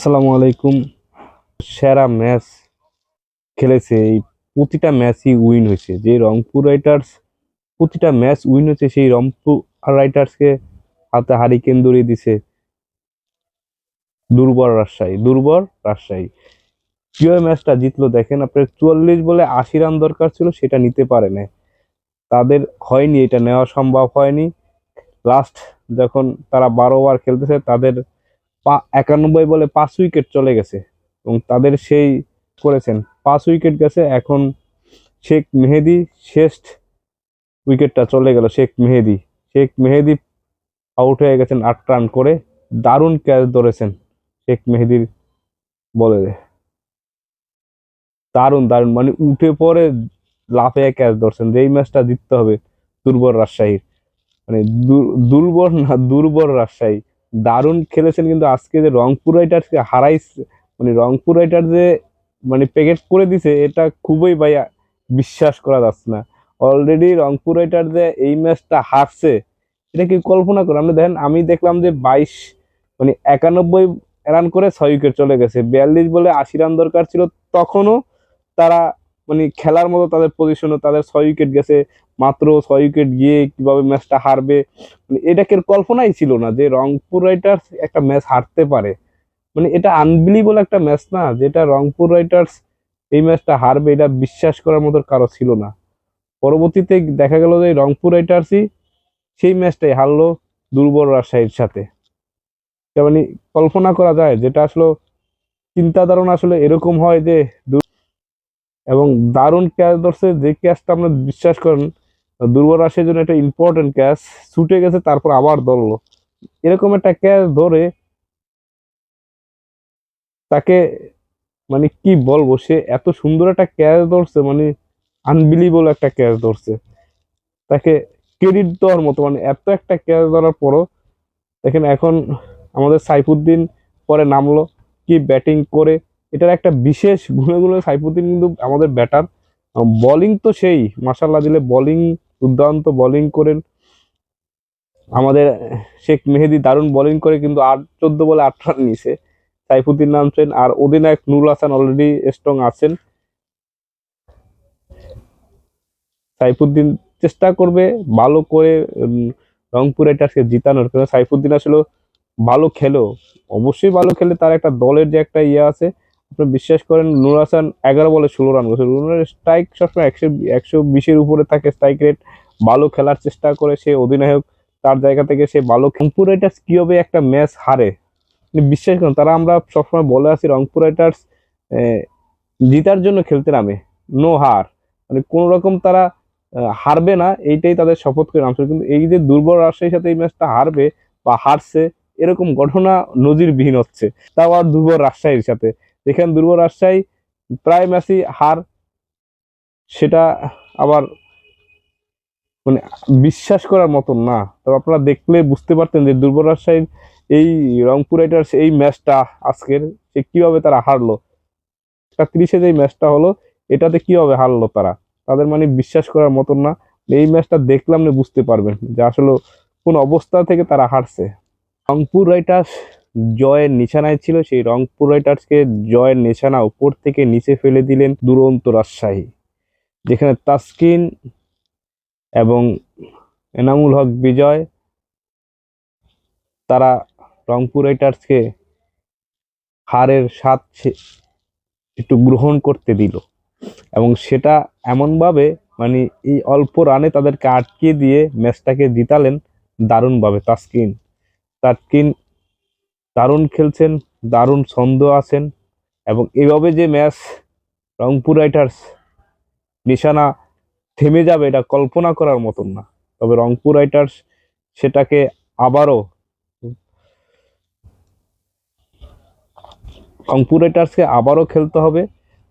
আসসালামু আলাইকুম। সেরা ম্যাচ খেলেছে এই প্রতিটা ম্যাচই উইন হয়েছে। যে রংপুর রাইটার্স প্রতিটা ম্যাচ উইন হয়েছে, সেই রংপুর রাইটার্সকে হাতে হারিকেন দড়িয়ে দিছে দুর্বল রাজশাহী দুর্বল রাজশাহী। কীভাবে ম্যাচটা জিতলো দেখেন আপনার চুয়াল্লিশ বলে আশি রান দরকার ছিল, সেটা নিতে পারে না তাদের হয়নি, এটা নেওয়া সম্ভব হয়নি। লাস্ট যখন তারা বারো ওভার খেলতেছে, তাদের একানব্বই বলে পাঁচ উইকেট চলে গেছে। এবং তাদের সেই করেছেন। পাঁচ উইকেট গেছে, এখন শেখ মেহেদি শেষ উইকেটটা চলে গেল শেখ মেহেদি। শেখ মেহেদি আউট হয়ে গেছেন আট রান করে। দারুণ ক্যাচ ধরেছেন শেখ মেহেদির বলে। দারুণ দারুণ। মানে উঠে পড়ে লাফে ক্যাচ ধরছেন। যে এই ম্যাচটা জিততে হবে দুর্বল রাজশাহীর। মানে দুর্বল না, দুর্বল রাজশাহী। দারুণ খেলেছেন কিন্তু আজকে যে রংপুর রাইটার্সকে হারাইস মানে রংপুর রাইটার যে মানে প্যাকেট করে দিছে, এটা খুবই ভাই বিশ্বাস করা যাচ্ছে না। অলরেডি রংপুর রাইটার যে এই ম্যাচটা হারছে, এটা কি কল্পনা করে আপনি দেখেন, আমি দেখলাম যে বাইশ মানে একানব্বই রান করে ছয় উইকেট চলে গেছে। বিয়াল্লিশ বলে আশি রান দরকার ছিল, তখনও তারা মানে খেলার মতো তাদের পজিশনও তাদের ছয় উইকেট গেছে, মাত্র ছয় উইকেট গিয়ে কীভাবে ম্যাচটা হারবে। মানে এটা কেউ কল্পনাই ছিল না যে রংপুর রাইটার্স একটা ম্যাচ হারতে পারে। মানে এটা আনবিলিবল একটা ম্যাচ না, যেটা রংপুর রাইটার্স এই ম্যাচটা হারবে এটা বিশ্বাস করার মতো কারও ছিল না। পরবর্তীতে দেখা গেল যে রংপুর রাইটার্সই সেই ম্যাচটাই হারলো দুর্বল রাজশাহীর সাথে। মানে কল্পনা করা যায়, যেটা আসলে চিন্তা ধারণা আসলে এরকম হয় যে এবং দারুণ ক্যাচ ধরছে, যে ক্যাচটা আপনার বিশ্বাস করেন, দুর্বল রাশির জন্য একটা ইম্পর্টেন্ট ক্যাচ ছুটে গেছে, তারপর আবার ধরলো। এরকম একটা ক্যাচ ধরে তাকে মানে কি বলব, সে এত সুন্দর একটা ক্যাচ ধরছে মানে আনবিলিবল একটা ক্যাচ ধরছে। তাকে ক্রেডিট দেওয়ার মতো মানে এত একটা ক্যাচ ধরার পরও দেখেন এখন আমাদের সাইফুদ্দিন পরে নামলো, কি ব্যাটিং করে এটার একটা বিশেষ গুণগুলো সাইফুদ্দিন কিন্তু আমাদের ব্যাটার বোলিং তো সেই মাসাল্লাহ দিলে বোলিং দুর্দান্ত বোলিং করেন। আমাদের শেখ মেহেদি দারুণ বলিং করে কিন্তু আট, চোদ্দ বলে আট রান নিছে। সাইফুদ্দিন নামছেন আর অধিনায়ক নুরুল হাসান অলরেডি স্ট্রং আছেন। সাইফুদ্দিন চেষ্টা করবে ভালো করে রংপুর রাইটার্সকে জিতানোর। কারণ সাইফুদ্দিন আসলে ভালো খেলো। অবশ্যই ভালো খেলে তার একটা দলের যে একটা ইয়ে আছে আপনি বিশ্বাস করেন, নুর হাসান এগারো বলে ষোলো রান করেছে। নুরের স্ট্রাইক সবসময় একশো একশো বিশের উপরে থাকে স্ট্রাইক রেট ভালো খেলার চেষ্টা করে সে অধিনায়ক, তার জায়গা থেকে সে ভালো রংপুর রাইটার্স কীভাবে একটা ম্যাচ হারে? বিশ্বাস করেন, তারা আমরা সবসময় বলে আছি রংপুর রাইটার্স জিতার জন্য খেলতে নামে। নো হার। মানে কোন রকম তারা হারবে না, এইটাই তাদের শপথ করে নামছিল। কিন্তু এই যে দুর্বল রাজশাহীর সাথে এই ম্যাচটা হারবে বা হারছে, এরকম ঘটনা নজিরবিহীন হচ্ছে। তাও আর দুর্বল রাজশাহীর সাথে। যেখানে দুর্বল রাজশাহী, প্রায় ম্যাচই হার। সেটা আবার মানে বিশ্বাস করার মতন না। তবে আপনারা দেখলে বুঝতে পারতেন যে দুর্বল রাজশাহীর এই রংপুর রাইডার্স এই ম্যাচটা আজকের, সে কীভাবে তারা হারলো। তিরিশে যে ম্যাচটা হলো, এটাতে কীভাবে হারলো তারা? তাদের মানে বিশ্বাস করার মতন না। এই ম্যাচটা দেখলাম না বুঝতে পারবেন যে আসলে কোন অবস্থা থেকে তারা হারছে। রংপুর রাইটার্স জয়ের নিশানায় ছিল, সেই রংপুর রাইটার্সকে জয়ের নিশানা উপর থেকে নিচে ফেলে দিলেন দুরন্ত রাজশাহী, যেখানে তাসকিন এবং এনামুল হক বিজয়, তারা রংপুর রাইটার্সকে হারের স্বাদ একটু গ্রহণ করতে দিল এবং সেটা এমনভাবে মানে এই অল্প রানে তাদেরকে আটকে দিয়ে ম্যাচটাকে জিতালেন দারুণভাবে তাসকিন। তাসকিন দারুণ খেলছেন, দারুণ ছন্দ আছেন এবং এভাবে যে ম্যাচ রংপুর রাইটার্স নিশানা থেমে যাবে এটা কল্পনা করার মতন না। তবে রংপুর রাইটার্স সেটাকে আবারও রংপুর রাইটার্সকে আবারও খেলতে হবে।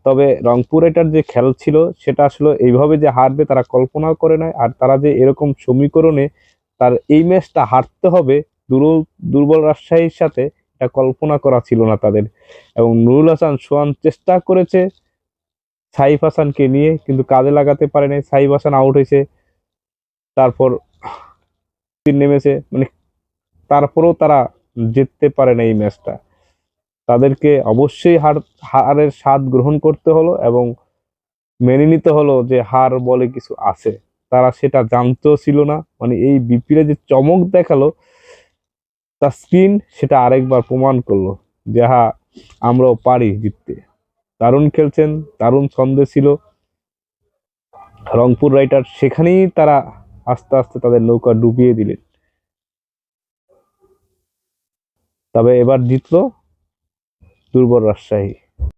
তবে রংপুর রাইটার যে খেল ছিল সেটা আসলে এইভাবে যে হারবে তারা কল্পনাও করে নাই আর তারা যে এরকম সমীকরণে তার এই ম্যাচটা হারতে হবে দুর্বল দুর্বল রাজশাহীর সাথে এটা কল্পনা করা ছিল না তাদের। এবং নুরুল হাসান সোয়ান চেষ্টা করেছে সাইফ হাসানকে নিয়ে, কিন্তু কাজে লাগাতে পারেনি। সাইফ হাসান আউট হয়েছে। তারপর নেমেছে। মানে তারপরেও তারা জিততে পারে না এই ম্যাচটা। তাদেরকে অবশ্যই হার, হারের স্বাদ গ্রহণ করতে হলো এবং মেনে নিতে হলো যে হার বলে কিছু আছে। তারা সেটা জানতেও ছিল না। মানে এই বিপিএলে যে চমক দেখাল তার স্ক্রিন সেটা আরেকবার প্রমাণ করল যে হা আমরাও পারি জিততে। দারুণ খেলছেন, দারুণ ছন্দে ছিল। রংপুর রাইটার সেখানেই তারা আস্তে আস্তে তাদের নৌকা ডুবিয়ে দিলেন। তবে এবার জিতল দুর্বল রাজশাহী।